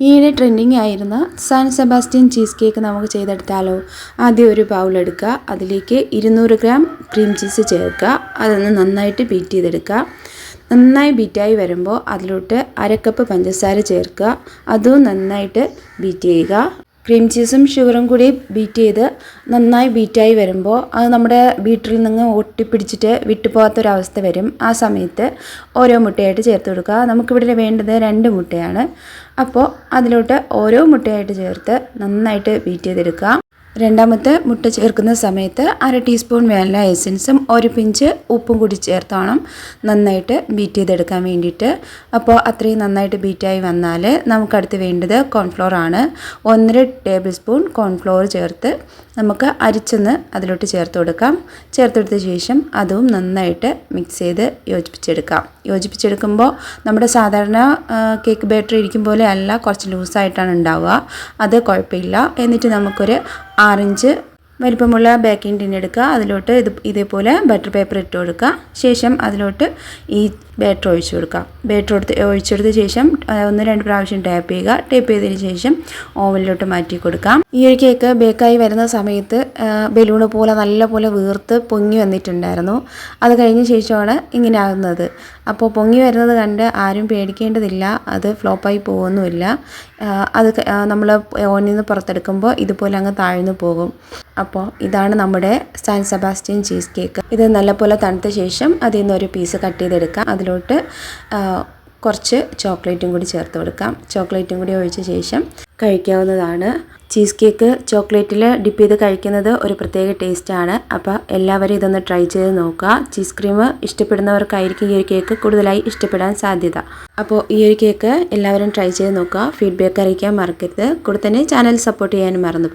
ഈയിടെ ട്രെൻഡിങ് ആയിരുന്ന San Sebastian cheese cake നമുക്ക് ചെയ്തെടുത്താലോ? ആദ്യം ഒരു ബൗളെടുക്കുക അതിലേക്ക് ഇരുന്നൂറ് ഗ്രാം ക്രീം ചീസ് ചേർക്കുക. അതൊന്ന് നന്നായിട്ട് ബീറ്റ് ചെയ്തെടുക്കുക. നന്നായി ബീറ്റായി വരുമ്പോൾ അതിലോട്ട് അര കപ്പ് പഞ്ചസാര ചേർക്കുക. അതും നന്നായിട്ട് ബീറ്റ് ചെയ്യുക. ക്രീം ചീസും ഷുഗറും കൂടി ബീറ്റ് ചെയ്ത് നന്നായി ബീറ്റായി വരുമ്പോൾ അത് നമ്മുടെ ബീറ്ററിൽ നിന്ന് ഒട്ടിപ്പിടിച്ചിട്ട് വിട്ടുപോകാത്തൊരവസ്ഥ വരും. ആ സമയത്ത് ഓരോ മുട്ടയായിട്ട് ചേർത്ത് കൊടുക്കുക. നമുക്കിവിടെ വേണ്ടത് രണ്ട് മുട്ടയാണ്. അപ്പോൾ അതിലോട്ട് ഓരോ മുട്ടയായിട്ട് ചേർത്ത് നന്നായിട്ട് ബീറ്റ് ചെയ്തെടുക്കുക. രണ്ടാമത്തെ മുട്ട ചേർക്കുന്ന സമയത്ത് അര ടീസ്പൂൺ വാനില എസൻസും ഒരു പിഞ്ച് ഉപ്പും കൂടി ചേർത്തോണം നന്നായിട്ട് ബീറ്റ് ചെയ്തെടുക്കാൻ വേണ്ടിയിട്ട്. അപ്പോൾ അത്രയും നന്നായിട്ട് ബീറ്റായി വന്നാൽ നമുക്കടുത്ത് വേണ്ടത് കോൺഫ്ലോർ ആണ്. ഒന്നര ടേബിൾ സ്പൂൺ കോൺഫ്ലോർ ചേർത്ത് നമുക്ക് അരിച്ചൊന്ന് അതിലോട്ട് ചേർത്ത് കൊടുക്കാം. ചേർത്തെടുത്ത ശേഷം അതും നന്നായിട്ട് മിക്സ് ചെയ്ത് യോജിപ്പിച്ചെടുക്കാം. യോജിപ്പിച്ചെടുക്കുമ്പോൾ നമ്മുടെ സാധാരണ കേക്ക് ബാറ്ററി ഇരിക്കും പോലെ അല്ല കുറച്ച് ലൂസായിട്ടാണ് ഉണ്ടാവുക. അത് കുഴപ്പമില്ല. എന്നിട്ട് നമുക്കൊരു ആറിഞ്ച് വലിപ്പമുള്ള ബേക്കിംഗ് ടിൻ എടുക്കുക. അതിലോട്ട് ഇത് ഇതേപോലെ ബട്ടർ പേപ്പർ ഇട്ട് കൊടുക്കുക. ശേഷം അതിലോട്ട് ഈ ബാറ്റർ ഒഴിച്ചു കൊടുക്കുക. ബാറ്റർ എടുത്ത് ഒഴിച്ചെടുത്ത ശേഷം ഒന്ന് രണ്ട് പ്രാവശ്യം ടാപ്പ് ചെയ്യുക. ടാപ്പ് ചെയ്തതിന് ശേഷം ഓവനിലോട്ട് മാറ്റി കൊടുക്കാം. ഈ ഒരു കേക്ക് ബേക്കായി വരുന്ന സമയത്ത് ബലൂണ് പോലെ നല്ല പോലെ വീർത്ത് പൊങ്ങി വന്നിട്ടുണ്ടായിരുന്നു. അത് കഴിഞ്ഞ ശേഷമാണ് ഇങ്ങനെ ആകുന്നത് അപ്പോൾ പൊങ്ങി വരുന്നത് കണ്ട് ആരും പേടിക്കേണ്ടതില്ല. അത് ഫ്ലോപ്പായി പോകുന്നുമില്ല. അത് നമ്മൾ ഓവനിൽ നിന്ന് പുറത്തെടുക്കുമ്പോൾ ഇതുപോലെ അങ്ങ് താഴ്ന്നു പോകും. അപ്പോൾ ഇതാണ് നമ്മുടെ സാൻ സെബാസ്റ്റ്യൻ ചീസ് കേക്ക്. ഇത് നല്ലപോലെ തണുത്ത ശേഷം അതിൽ നിന്ന് ഒരു പീസ് കട്ട് ചെയ്തെടുക്കാം. അതിലോട്ട് കുറച്ച് ചോക്ലേറ്റും കൂടി ചേർത്ത് കൊടുക്കാം. ചോക്ലേറ്റും കൂടി ഒഴിച്ച ശേഷം കഴിക്കാവുന്നതാണ്. ചീസ് കേക്ക് ചോക്ലേറ്റിൽ ഡിപ്പ് ചെയ്ത് കഴിക്കുന്നത് ഒരു പ്രത്യേക ടേസ്റ്റാണ് അപ്പോൾ എല്ലാവരും ഇതൊന്ന് ട്രൈ ചെയ്ത് നോക്കുക. ചീസ് ക്രീം ഇഷ്ടപ്പെടുന്നവർക്കായിരിക്കും ഈ ഒരു കേക്ക് കൂടുതലായി ഇഷ്ടപ്പെടാൻ സാധ്യത. അപ്പോൾ ഈ ഒരു കേക്ക് എല്ലാവരും ട്രൈ ചെയ്ത് നോക്കുക. ഫീഡ്ബാക്ക് അറിയിക്കാൻ മറക്കരുത്. കൂടെ തന്നെ ചാനൽ സപ്പോർട്ട് ചെയ്യാനും മറന്നു